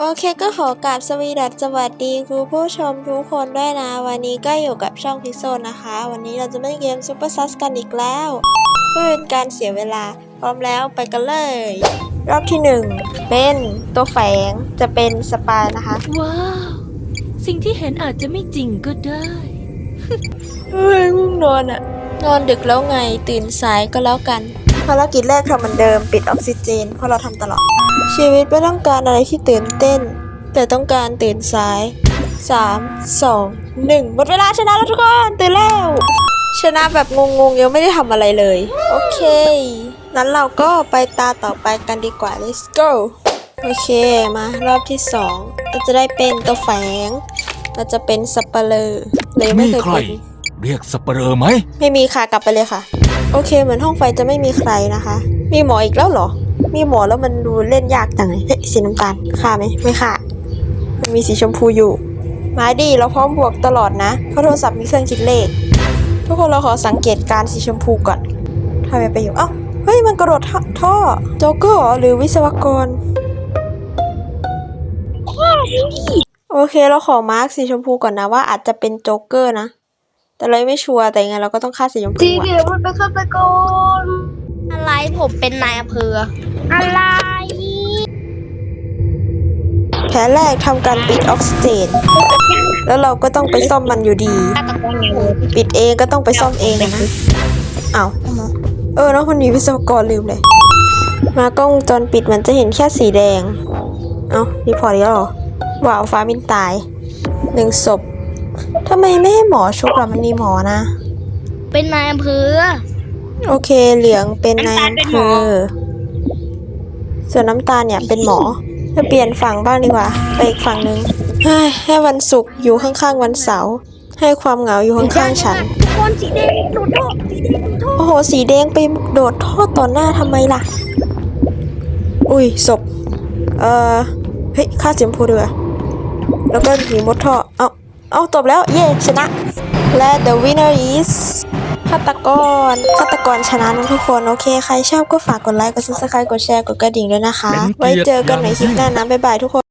โอเคก็ขอกราบสวีดัสสวัสดีคุณผู้ชมทุกคนด้วยนะ วันนี้ก็อยู่กับช่องพิกโซนนะคะ วันนี้เราจะเล่นเกมซูเปอร์ซัสกันอีกแล้วเพื่อเป็นการเสียเวลา พร้อมแล้วไปกันเลย รอบที่หนึ่งเป็นตัวแฝงจะเป็นสปายนะคะ ว้าว สิ่งที่เห็นอาจจะไม่จริงก็ได้ เฮ้ยง่วงนอนอะนอนดึกแล้วไงตื่นสายก็แล้วกันภารกิจแรกทำเหมือนเดิมปิดออกซิเจนเพราะเราทำตลอด ชีวิตไม่ต้องการอะไรที่ตื่นเต้น แต่ต้องการตื่นสาย 3 2 1 หมดเวลาชนะแล้วทุกคน ตื่นแล้ว ชนะแบบงงๆ ยังไม่ได้ทำอะไรเลย โอเค นั้นเราก็ไปตาต่อไปกันดีกว่า let's go โอเค มารอบที่ 2 เราจะได้เป็นตัวแฝง เราจะเป็นสับเปลอเลยไม่มีเคยใครเป็นเรียกสเปเหรอไหม ไม่มีค่ะ กลับไปเลยค่ะ โอเค เหมือนห้องไฟจะไม่มีใครนะคะ มีหมออีกแล้วเหรอ มีหมอแล้วมันดูเล่นยากจังเลยเฮ้ยสีน้ำตาลฆ่าไหมไม่ฆ่ามันมีสีชมพูอยู่มาดีเราพร้อมบวกตลอดนะเพราะโทรศัพท์มีเครื่องคิดเลข ทุกคนเราขอสังเกตการสีชมพูก่อนทำไมไปอยู่เอ้าเฮ้ยมันกระโดดท่อท่อโจ๊กเกอร์เหรอหรือวิศวกรโอเคเราขอมาร์กสีชมพูก่อนนะว่าอาจจะเป็นโจ๊กเกอร์นะ แต่เราไม่ชัวร์แต่ยังไงเราก็ต้องฆ่าสีชมพูสีอะเหลืองมันเป็นฆาตกรอะไรผมเป็นนายอำเภอ อะไร แผนแรกทำการปิดออกซิเจน แล้วเราก็ต้องไปซ่อมมันอยู่ดี ฆาตกรไงปิดเองก็ต้องไปซ่อมเองนะเอาวเออเนอะมันมีวิศวกรลืมเลย มากล้องวงจรปิดมันจะเห็นแค่สีแดง เอารีพอร์ตอีกแล้วเหรอว้าวฟ้ามินตายหนึ่งศพทำไมไม่ให้หมอชุบล่ะมันมีหมอนะ เป็นนายอำเภอ โอเคเหลืองเป็นนายอำเภอ ส่วนน้ำตาลเนี่ยเป็นหมอจะเปลี่ยนฝั่งบ้างดีกว่า ไปอีกฝั่งหนึ่งให้ให้วันศุกร์อยู่ข้างๆวันเสาร์ให้ความเหงาอยู่ข้างๆฉันทุกคนสีแดงโดดโดดสีแดงโดดโดดโอ้โหสีแดงไปโดดท่อต่อหน้าทำไมล่ะ อุ้ยศพเอ่อเฮ้ยฆ่าสีชมพูดีกว่าแล้วก็หนีมดท่อเอา เอาจบแล้ว เย่ชนะ และ the winner is ฆาตกรฆาตกรชนะนะทุกคน โอเค ใครชอบก็ฝากกดไลค์ กด subscribe กดแชร์ กดกระดิ่งด้วยนะคะ ไว้เจอกันใหม่คลิปหน้านะบ๊ายบายทุกคน